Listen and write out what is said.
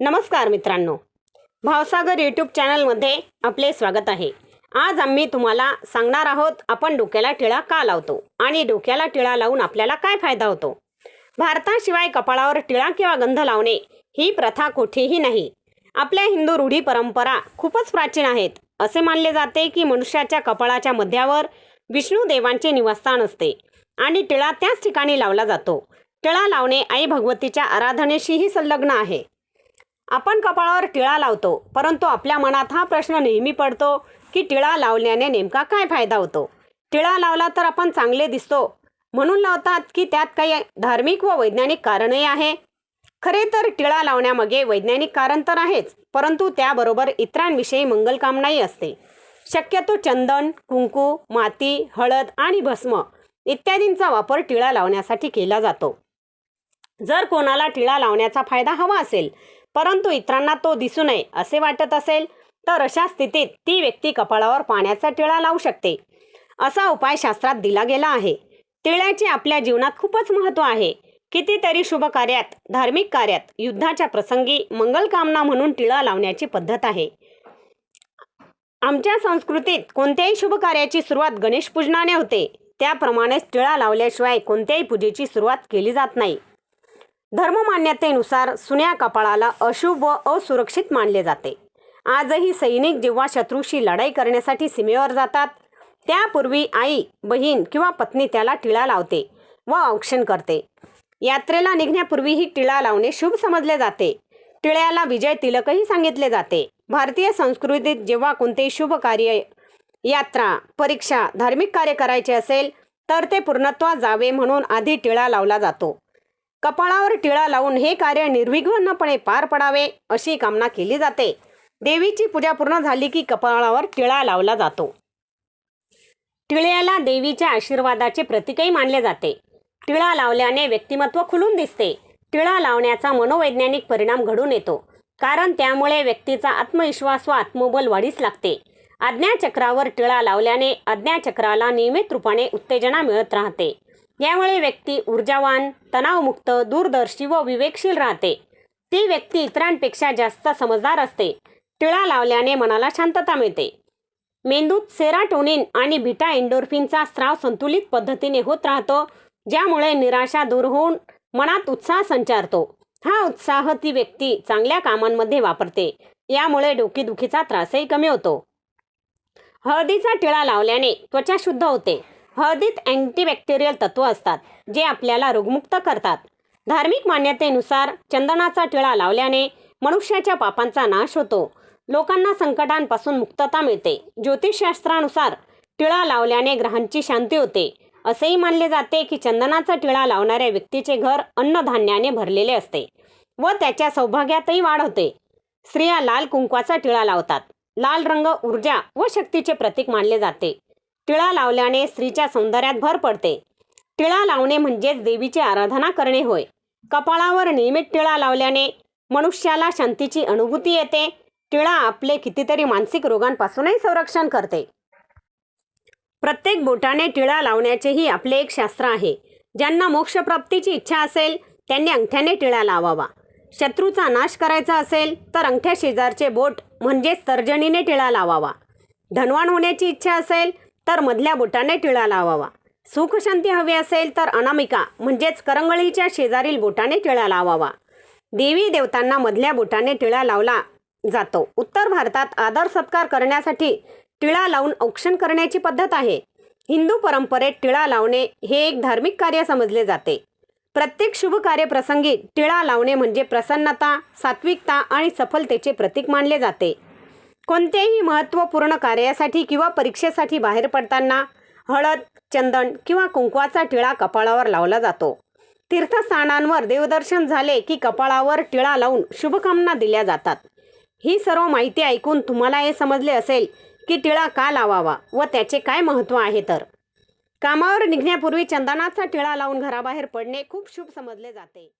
नमस्कार मित्रांनो. भावसागर यूट्यूब चॅनलमध्ये आपले स्वागत आहे. आज आम्ही तुम्हाला सांगणार आहोत आपण डोक्याला टिळा का लावतो आणि डोक्याला टिळा लावून आपल्याला काय फायदा होतो? भारताशिवाय कपाळावर टिळा किंवा गंध लावणे ही प्रथा कुठेही नाही. आपल्या हिंदू रूढी परंपरा खूपच प्राचीन आहेत. असे मानले जाते की मनुष्याच्या कपाळाच्या मध्यावर विष्णू देवांचे निवासस्थान असते आणि टिळा त्याच ठिकाणी लावला जातो. टिळा लावणे आई भगवतीच्या आराधनेशीही संलग्न आहे. आपण कपाळावर टिळा लावतो परंतु आपल्या मनात हा प्रश्न नेहमी पडतो की टिळा लावल्याने नेमका काय फायदा होतो? टिळा लावला तर आपण चांगले दिसतो. म्हणून लावतात की त्यात काही धार्मिक व वैज्ञानिक कारणही आहे. खरे तर टिळा लावण्यामागे वैज्ञानिक कारण तर आहेच परंतु त्याबरोबर इतरांविषयी मंगलकामनाही असते. शक्यतो चंदन कुंकू माती हळद आणि भस्म इत्यादींचा वापर टिळा लावण्यासाठी केला जातो. जर कोणाला टिळा लावण्याचा फायदा हवा असेल परंतु इतरांना तो दिसू नये असे वाटत असेल तर अशा स्थितीत ती व्यक्ती कपाळावर पाण्याचा टिळा लावू शकते. असा उपाय शास्त्रात दिला गेला आहे. टिळ्याचे आपल्या जीवनात खूपच महत्त्व आहे. कितीतरी शुभ कार्यात धार्मिक कार्यात युद्धाच्या प्रसंगी मंगलकामना म्हणून टिळा लावण्याची पद्धत आहे. आमच्या संस्कृतीत कोणत्याही शुभ कार्याची सुरुवात गणेश पूजनाने होते. त्याप्रमाणेच टिळा लावल्याशिवाय कोणत्याही पूजेची सुरुवात केली जात नाही. धर्ममान्यतेनुसार सुन्या कपाळाला अशुभ व असुरक्षित मानले जाते. आजही सैनिक जेव्हा शत्रूशी लढाई करण्यासाठी सीमेवर जातात त्यापूर्वी आई बहीण किंवा पत्नी त्याला टिळा लावते व औक्षण करते. यात्रेला निघण्यापूर्वीही टिळा लावणे शुभ समजले जाते. टिळ्याला विजय तिलकही सांगितले जाते. भारतीय संस्कृतीत जेव्हा कोणतेही शुभ कार्य यात्रा परीक्षा धार्मिक कार्य करायचे असेल तर ते पूर्णत्वा जावे म्हणून आधी टिळा लावला जातो. कपाळावर टिळा लावून हे कार्य निर्विघ्नपणे पार पडावे अशी कामना केली जाते. देवीची पूजा पूर्ण झाली की कपाळावर टिळा लावला जातो. टिळ्याला देवीच्या आशीर्वादाचे प्रतीकही मानले जाते. टिळा लावल्याने व्यक्तिमत्व खुलून दिसते. टिळा लावण्याचा मनोवैज्ञानिक परिणाम घडून येतो. कारण त्यामुळे व्यक्तीचा आत्मविश्वास व आत्मबल वाढीस लागते. आज्ञाचक्रावर टिळा लावल्याने आज्ञाचक्राला नियमित रूपाने उत्तेजना मिळत राहते. यामुळे व्यक्ती ऊर्जावान तणावमुक्त दूरदर्शी व विवेकशील राहते. ती व्यक्ती इतरांपेक्षा जास्त समजदार असते. टिळा लावल्याने मनाला शांतता मिळते. मेंदूत सेराटोनिन आणि बीटा एंडोर्फिनचा स्त्राव संतुलित पद्धतीने होत राहतो ज्यामुळे निराशा दूर होऊन मनात उत्साह संचारतो. हा उत्साह ती व्यक्ती चांगल्या कामांमध्ये वापरते यामुळे डोकेदुखीचा त्रासही कमी होतो. हळदीचा टिळा लावल्याने त्वचा शुद्ध होते. हळदीत अँटीबॅक्टेरियल तत्व असतात जे आपल्याला रोगमुक्त करतात. धार्मिक मान्यतेनुसार चंदनाचा टिळा लावल्याने मनुष्याच्या पापांचा नाश होतो. लोकांना संकटांपासून मुक्तता मिळते. ज्योतिषशास्त्रानुसार टिळा लावल्याने ग्रहांची शांती होते. असेही मानले जाते की चंदनाचा टिळा लावणाऱ्या व्यक्तीचे घर अन्नधान्याने भरलेले असते व त्याच्या सौभाग्यातही वाढ होते. स्त्रिया लाल कुंकवाचा टिळा लावतात. लाल रंग ऊर्जा व शक्तीचे प्रतीक मानले जाते. टिळा लावल्याने स्त्रीच्या सौंदर्यात भर पडते. टिळा लावणे म्हणजेच देवीची आराधना करणे होय. कपाळावर नियमित टिळा लावल्याने मनुष्याला शांतीची अनुभूती येते. टिळा आपले कितीतरी मानसिक रोगांपासूनही संरक्षण करते. प्रत्येक बोटाने टिळा लावण्याचेही आपले एक शास्त्र आहे. ज्यांना मोक्षप्राप्तीची इच्छा असेल त्यांनी अंगठ्याने टिळा लावावा. शत्रूचा नाश करायचा असेल तर अंगठ्या शेजारचे बोट म्हणजेच तर्जनीने टिळा लावावा. धनवान होण्याची इच्छा असेल तर मधल्या बोटाने टिळा लावावा. सुखशांती हवी असेल तर अनामिका म्हणजेच करंगळीच्या शेजारील बोटाने टिळा लावावा. देवी देवतांना मधल्या बोटाने टिळा लावला जातो. उत्तर भारतात आदर सत्कार करण्यासाठी टिळा लावून औक्षण करण्याची पद्धत आहे. हिंदू परंपरेत टिळा लावणे हे एक धार्मिक कार्य समजले जाते. प्रत्येक शुभ कार्यप्रसंगी टिळा लावणे म्हणजे प्रसन्नता सात्विकता आणि सफलतेचे प्रतीक मानले जाते. कोणत्याही महत्त्वपूर्ण कार्यासाठी किंवा परीक्षेसाठी बाहेर पडताना हळद चंदन किंवा कुंकवाचा टिळा कपाळावर लावला जातो. तीर्थस्थानांवर देवदर्शन झाले की कपाळावर टिळा लावून शुभकामना दिल्या जातात. ही सर्व माहिती ऐकून तुम्हाला हे समजले असेल की टिळा का लावावा व त्याचे काय महत्त्व आहे तर. कामावर निघण्यापूर्वी चंदनाचा टिळा लावून घराबाहेर पडणे खूप शुभ समजले जाते.